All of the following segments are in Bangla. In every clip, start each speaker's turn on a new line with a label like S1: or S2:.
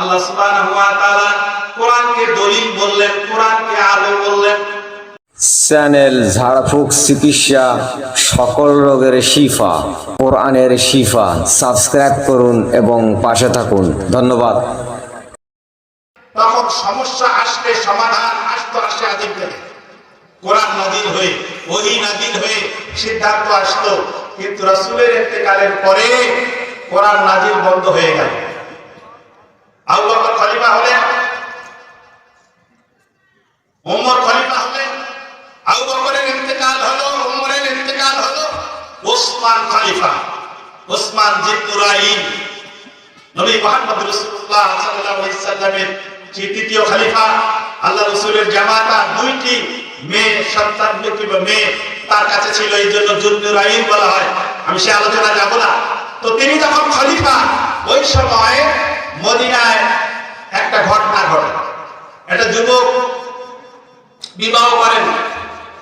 S1: আল্লাহ সুবহানাহু ওয়া তাআলা কোরআনকে দলিল বললেন, কোরআনকে আলো বললেন।
S2: চ্যানেল ঝাড়ফুঁক চিকিৎসা, সকল রোগের শিফা, কোরআনের শিফা, সাবস্ক্রাইব করুন এবং পাশে থাকুন। ধন্যবাদ।
S1: তখন সমস্যা আসলে সমাধান আসতো আসে আদিম থেকে কোরআন নদীর হয়ে, ওহি নদীর হয়ে সিদ্ধান্ত আসতো কিন্তু রাসূলের ইন্তেকালের পরে কোরআন নাজিল বন্ধ হয়ে গেল আবু বকর খলিফা হলেন ওমর খলিফা হলেন আবু বকরের ইন্তেকাল হলো ওমরের ইন্তেকাল হলো ওসমান খলিফা ওসমান জিন্নুরাইন নবী মুহাম্মদ রাসূলুল্লাহ সাল্লাল্লাহু আলাইহি সাল্লামের যে তৃতীয় খলিফা আল্লাহ রাসূলের জামাতা দুইটি মেয়ে সন্তান কিংবা মেয়ে? তার কাছে ছিল এই জন্য জুন্নুরাইন বলা হয়। আমি সে আলোচনা যাব না। তো তিনি যখন খলিফা, ওই সময় মদিনায় একটা ঘটনা ঘটে। একটা যুবক বিবাহ করেন।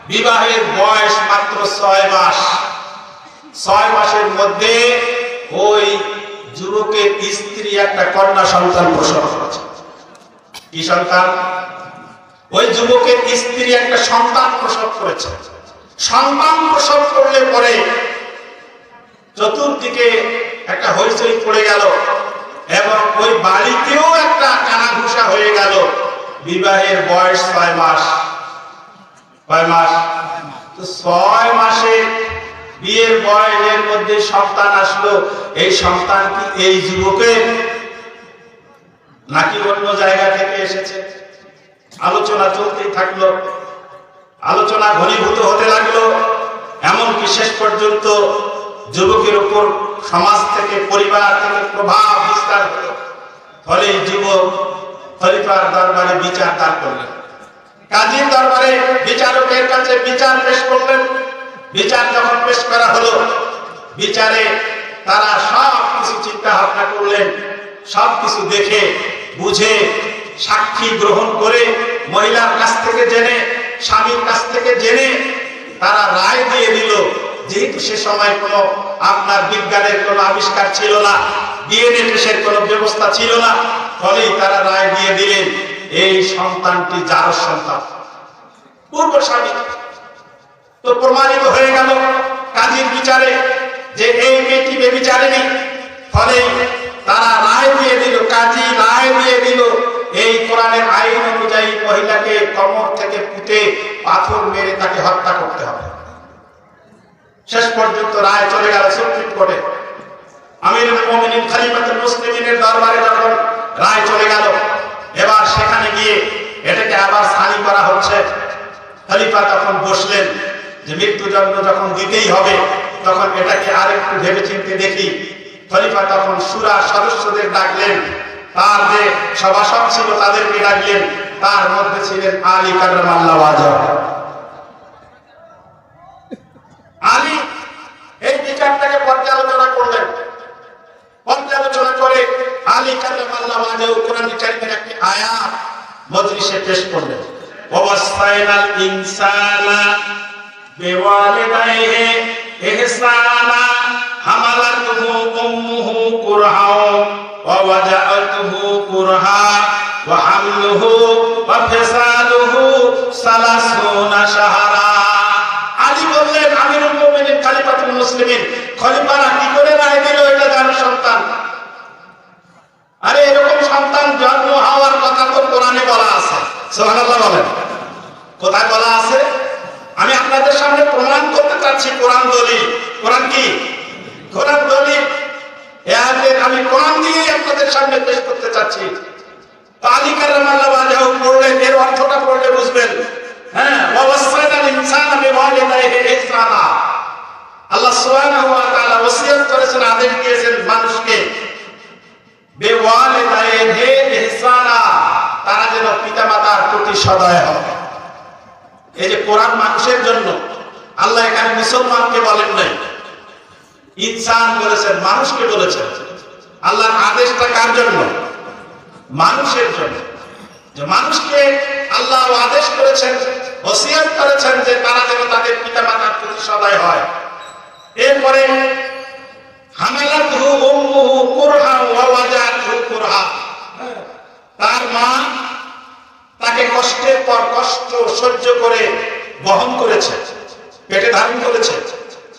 S1: বিবাহের বয়স মাত্র ছয় মাস। ছয় মাসের মধ্যে ওই যুবকের স্ত্রী একটা কন্যা সন্তান প্রসব করেছে। কি সন্তান? ওই যুবকের স্ত্রী একটা সন্তান প্রসব করেছে। সন্তান প্রসব করলে পরে চতুর্দিকে একটা হইচই পড়ে গেল এবং ওই বাড়িতেও একটা কানাঘুষা হয়ে গেল। বিবাহের বয়স ছয় মাস। কয় মাস। তো ছয় মাসে বিয়ের বয়সের মধ্যে সন্তান আসলো। এই সন্তান কি এই যুবকের নাকি অন্য জায়গা থেকে এসেছে? আলোচনা চলতেই থাকল। আলোচনা ঘনীভূত হতে লাগল। এমনকি শেষ পর্যন্ত যুবকের উপর সমাজ থেকে পরিবার থেকে প্রভাব বিস্তার হলো। ফলে যুবক খলিফার দরবারে বিচার দান করলেন। কাজীর দরবারে বিচারকের কাছে বিচার পেশ করলেন। বিচার যখন পেশ করা হলো, বিচারে তারা সব কিছু চিন্তা ভাবনা করলেন। সব কিছু দেখে, বুঝে সাক্ষী গ্রহণ করে মহিলার কাছ থেকে জেনে, স্বামীর কাছ থেকে জেনে তারা রায় দিয়ে দিল, যেহেতু সে সময় কোনো আপনার বিজ্ঞানের কোনো আবিষ্কার ছিল না, ডিএনএ টেস্টের কোনো ব্যবস্থা ছিল না, ফলেই তারা রায় দিয়ে দিলেন, এই সন্তানটি যার সন্তান। পূর্ব স্বামী তো প্রমাণিত হয়ে গেল কাজীর বিচারে যে এই মেয়েটি বেবিচারেনি ফলে তারা রায় দিয়ে দিল, কাজী রায় দিয়ে দিল এই কোরআনের আইন অনুযায়ী মহিলাকে কমর থেকে পুঁতে পাথর মেরে তাকে হত্যা করতে হবে। শেষ পর্যন্ত রায় চলে গেল সুপ্রিম কোর্টে। আমিরুল মুমিনিন, খলিফাতুল মুসলিমিনের দরবারে যখন রায় চলে গেল, এবার সেখানে গিয়ে এটাকে আবার স্থায়ী করা হচ্ছে। খলিফা তখন বসলেন যে মৃত্যুদণ্ড যখন দিতেই হবে, তখন এটাকে আরেকটু ভেবে চিনতে দেখি। খলিফা তখন সুরা সদস্যদের ডাকলেন তার যে সভাসদ ছিল, তাদেরকে ডাকলেন। তার মধ্যে ছিলেন আলী কার্রাম আল্লাহ আলী এই বিচারটাকে পর্যালোচনা করলেন। পর্যালোচনা করে আলী কার্রাম আল্লাহ কোরআন কারিমের একটি আয়াত মজলিসে পেশ করলেন। ওয়াসাইনাল ইনসানা বিওয়ালিদাইহি ওয়া হামলুহু ওয়া ফিসালুহু সালাসুনা শাহরা আলী বললেন আমিরুল মুমিনিন খলিফাতুল মুসলিমিন খলিফারা কি করে রায় দিল এটা জানো সন্তান? আরে এরকম সন্তান জন্ম হওয়ার কথা তো কোরআনে বলা আছে। সুবহানাল্লাহ বলেন। কোথায় বলা আছে? আমি আপনাদের সামনে প্রমাণ করতে চাচ্ছি, কোরআন দলিল। কোরআন কি? কোরআন আয়াতের আমি আপনাদের সামনে পেশ করতে চাচ্ছি। অর্থটা পড়লে বুঝবেন। হ্যাঁ আল্লাহ করেছেন, আদেশ দিয়েছেন মানুষকে তারা যেন পিতামাতার প্রতি সদয় হয়। এই যে কোরআন মানুষের জন্য, আল্লাহ এখানে মুসলমানকে বলেন নাই। ইনসান বলেছেন, মানুষকে বলেছেন। আল্লাহর আদেশটা কার জন্য? মানুষের জন্য। যে মানুষকে আল্লাহ আদেশ করেছেন, ওসিয়ত করেছেন যে তারা যেন তাদের পিতা মাতার প্রতি সদয় হয়। এরপরে তার মা তাকে কষ্টের পর কষ্ট সহ্য করে বহন করেছে, পেটে ধারণ করেছে।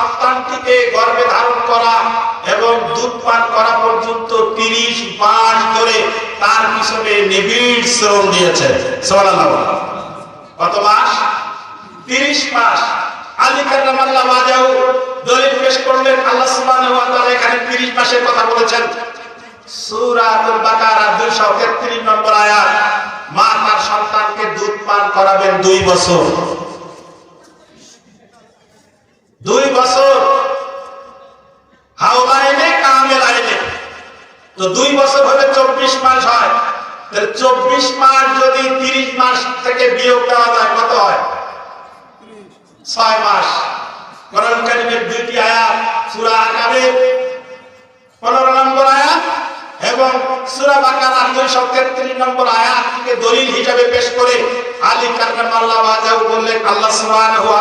S1: সন্তানটিকে গর্ভে ধারণ করা এবং দুধ পান করা পর্যন্ত তিরিশ মাস ধরে তার পিছনে নিবিড় শ্রম দিয়েছে কত মাস? তিরিশ মাস। আলী কার্লামাল্লাহ বাজাও দলিল পেশ করলেন, আল্লাহ সুবহানাহু ওয়া তাআলা এখানে 30 মাসের কথা বলেছেন। সূরাতুল বাকারা 233 নম্বর আয়াত, মা তার সন্তানকে দুধ পান করাবেন দুই বছর। দুই বছর। হাওলাইনে কামেল আইনে তো দুই বছর হলে চব্বিশ মাস হয়। চব্বিশ মাস যদি তিরিশ মাস থেকে বিয়োগ দেওয়া যায়, কত হয়? ছয় মাস। কারিমের দুইটি আয়াত, সূরা আকাবের পনেরো নম্বর আয়াত এবং সূরা বাকারার দুইশো তেত্রিশ নম্বর আয়াত থেকে দলিল হিসাবে পেশ করে আলী কাররামাল্লাহ ওয়াজাহু বললেন, আল্লাহ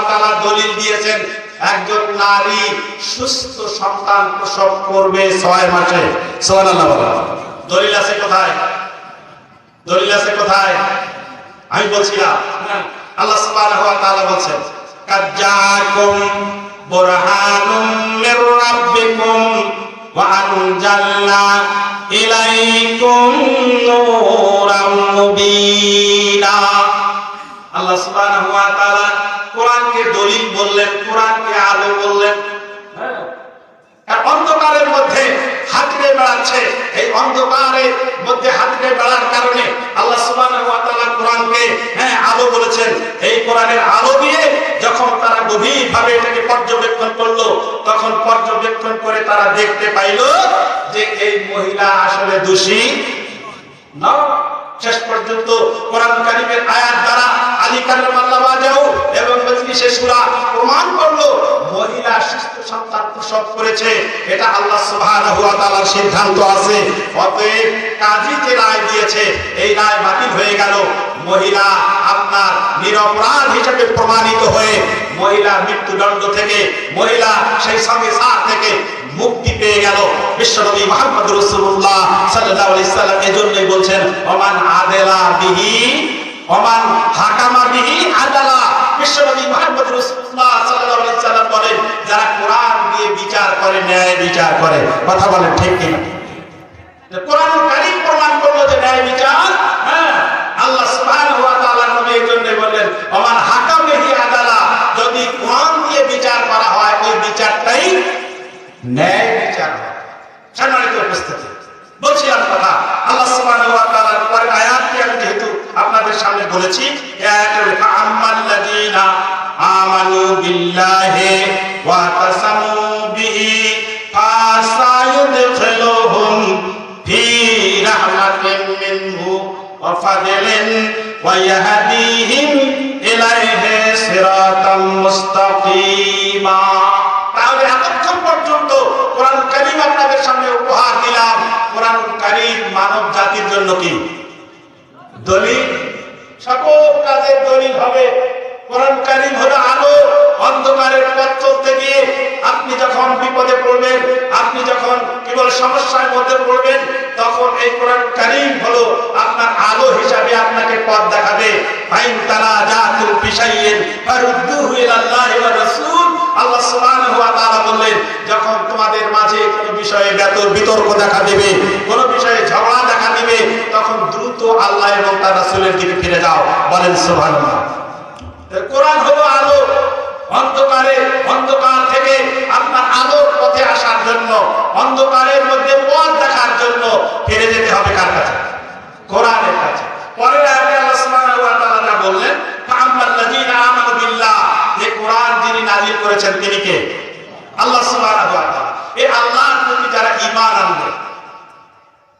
S1: তাআলা দলিল দিয়েছেন। একজন নারী সুস্থ সন্তান প্রসব করবে ছয় মাসে। দলিল আছে কোথায়? দলিল আছে কোথায়? আমি বলছিলাম আল্লাহ সুবহানাহু ওয়া তাআলা বলছেন আল্লাহ কোরআনকে দলিল বললেন, কোরআনকে আলো বললেন। হ্যাঁ। অন্ধকারের মধ্যে হাতড়ে বেড়াচ্ছে। এই অন্ধকারের মধ্যে হাতড়ে বেড়ার কারণে আল্লাহ কোরআনকে হ্যাঁ আলো বলেছেন। এই কোরআনের আলো দিয়ে যখন তারা গভীরভাবে এটাকে পর্যবেক্ষণ করল, তখন পর্যবেক্ষণ করে তারা দেখতে পাইলো যে এই মহিলা আসলে দোষী। না। শেষ পর্যন্ত কোরআন কারিমের আয়াত দ্বারা আলী কালাম আল্লাহ বাজাও এবং মজলিসে সূরা প্রমাণ করল, মহিলা সুস্থ সন্তান প্রসব করেছে। এটা আল্লাহ সুবহানাহু ওয়া তাআলার সিদ্ধান্ত আছে। অতএব কাজী যে রায় দিয়েছে, এই রায় বাতিল হয়ে গেল। মহিলা আপনার নিরপরাধ হিসেবে প্রমাণিত হয়ে মহিলা মৃত্যুদণ্ড থেকে, মহিলা সেই সঙ্গে সার থেকে মুক্তি পেয়ে গেল। বিশ্বনবী মুহাম্মদ রাসূলুল্লাহ সাল্লাল্লাহু আলাইহি সাল্লাম এজন্যই বলছেন, ওমান আদেলা বিহি, ওমান হাকামা বিহি আদালা। বিশ্বনবী মুহাম্মদ রাসূলুল্লাহ সাল্লাল্লাহু আলাইহি সাল্লাম বলেন, যারা কোরআন দিয়ে বিচার করে, ন্যায় বিচার করে। কথা বলেন ঠিক কি না যে কোরআন কারীম প্রমাণ করল যে ন্যায় বিচার হ্যাঁ আল্লাহ সুবহানাহু ওয়া তাআলা নবী এজন্যই বললেন ওমান হাকাম বিহি আদালা যদি কোরআন দিয়ে বিচার করা হয় ওই বিচারটাই ন্যায় বিচার সম্মানিত উপস্থিতি বলছিলাম কথা, আল্লাহ সুবহানাহু ওয়া তাআলার পরের আয়াতটি আমি যেহেতু আপনাদের সামনে বলেছি আয়াতের লেখা আমানু বিল্লাহি ওয়া তাসামু বিহি ফাসায়ুদখিলুহুম ফি রাহমাতিন মিনহু ওয়া ফাদলিন ওয়া ইলাইহি সিরাতাম মুস্তাকিমা জন্য কি? দলিল? সকল কাজের দলিল হবে। কোরআন কারীম হলো আলো, অন্ধকারের পথ চলতে গিয়ে আপনি যখন বিপদে পড়বেন, আপনি যখন কেবল সমস্যার মধ্যে পড়বেন, তখন এই কোরআন কারীম হলো আপনার আলো হিসাবে আপনাকে পথ দেখাবে। ফাইন তারা জাতুল বিশাইয়িন ফারুদ্দুহু ইলাল্লাহি ওয়া রাসূল। আল্লাহ সুবহানাহু ওয়া তাআলা বললেন, যখন তোমাদের মাঝে কোনো বিষয়ে বেতর বিতর্ক দেখা দেবে, কোনো বিষয়ে ঝগড়া দিবে তখন দ্রুত আল্লাহ এবং তার রাসূলের দিকে ফিরে যাও। বলেন, সুবহানাল্লাহ। কোরআন হলো আলো, অন্ধকারে, অন্ধকার থেকে আপনার আলোর পথে আসার জন্য, অন্ধকারের মধ্যে পথ দেখার জন্য ফিরে যেতে হবে কার কাছে? কোরআনের কাছে। পরের আয়াতে আল্লাহ বললেন করেছেন তিনি কে? আল্লাহ সুবহানাহু ওয়া তাআলা। এই আল্লাহর প্রতি যারা ঈমান আনবে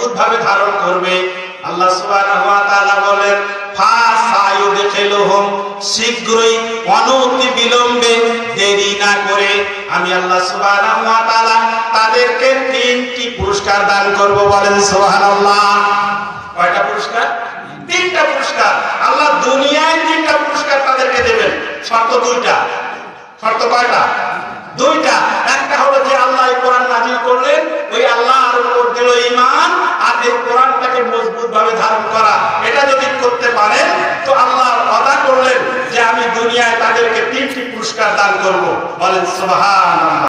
S1: মজবুত ভাবে ধারণ করবে। আল্লাহ সুবহানাহু ওয়া তাআলা বলেন ফাসায়ুদখিলুহুম শীঘ্রই অনতি বিলম্বে দেরি না করে আমি আল্লাহ সুবহানাহু ওয়া তাআলা তাদেরকে তিনটি পুরস্কার দান করব বলেন সুবহানাল্লাহ। কয়টা পুরস্কার? তিনটা পুরস্কার। আল্লাহ দুনিয়ায় তিনটা পুরস্কার তাদেরকে দেবেন। শর্ত দুইটা। শর্ত কয়টা? দুইটা। একটা হলো যে আল্লাহ এই কোরআন নাজিল করলেন করতে পারেন, তো আল্লাহ কথা করলেন যে আমি দুনিয়ায় তাদেরকে তিনটি পুরস্কার দান করব। বলেন, সুবহানাল্লাহ।